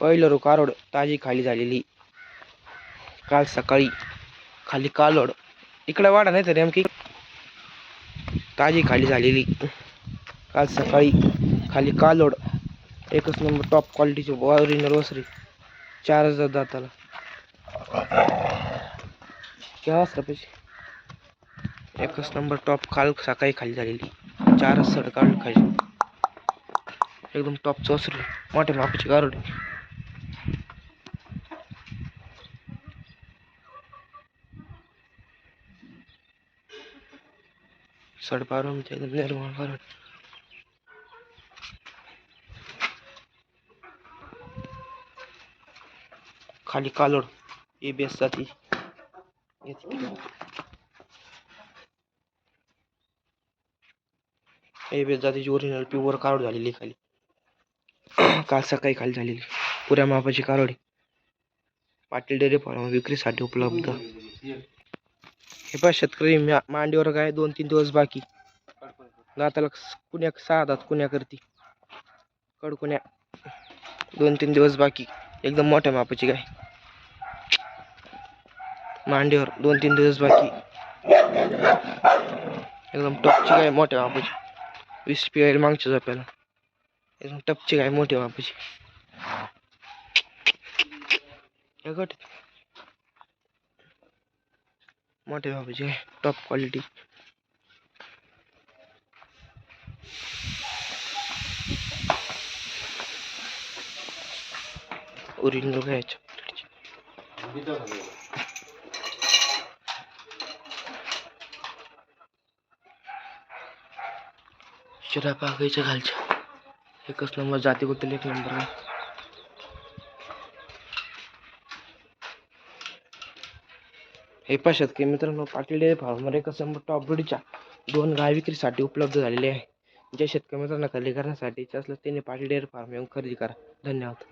पहिलं रो कारोड ताजी खाली झालेली. काल सकाळी खाली कालोड. इकडे वाढा नाही तर नेमकी ताजी खाली झालेली. काल सकाळी खाली कालोड. एकच नंबर टॉप क्वालिटीची ओरिजिनल वसरी चार हजार दाताला. क्या असलं पैसे. एकच नंबर टॉप काल सकाळी खाली झालेली. चार सड काढून खाली. एकदम टॉप वसरी मोठ्या मापाची गारोड सडपारून म्हणजे एकदम निर्मळ खाली कालोड ए बेस जाती. ए बेस जातीची ओरिजिनल प्युअर कारोड झालेली आहे खाली. काल सकाळी खाली झालेली. पुऱ्या मापाची कारोडी पाटील डेअरी फार्म विक्रीसाठी उपलब्ध. हे पण शेतकरी मांडीवर काय दोन तीन दिवस बाकी. दाताला कुण्या सहा दात कुण्या करती? कडकुण्या. दोन तीन दिवस बाकी. एकदम मोठ्या मापाची गाय. मांडीवर दोन तीन दिवस बाकी. एकदम टपची गाय मोठ्या मापाची. वीस पी मागच्या झोप्याला. एकदम टपची गाय मोठ्या मापाची. हे गट मोठ्या बाबाची आहे टॉप क्वालिटी ओरिजिनल घ्यायचं शिरा पाकायच्या घालच्या एकच नंबर जाती कुठले एक नंबर आहे हे पश्चात की मित्रांनो पाटील डेअरी फार्ममध्ये एकच नंबर टॉप ब्रीडच्या दोन गाय विक्रीसाठी उपलब्ध झालेले आहे. ज्या शेतकरी मित्रांना खरेदी करण्यासाठी इच्छा असल्यास त्यांनी पाटील डेअरी फार्म येऊन खरेदी करा. धन्यवाद.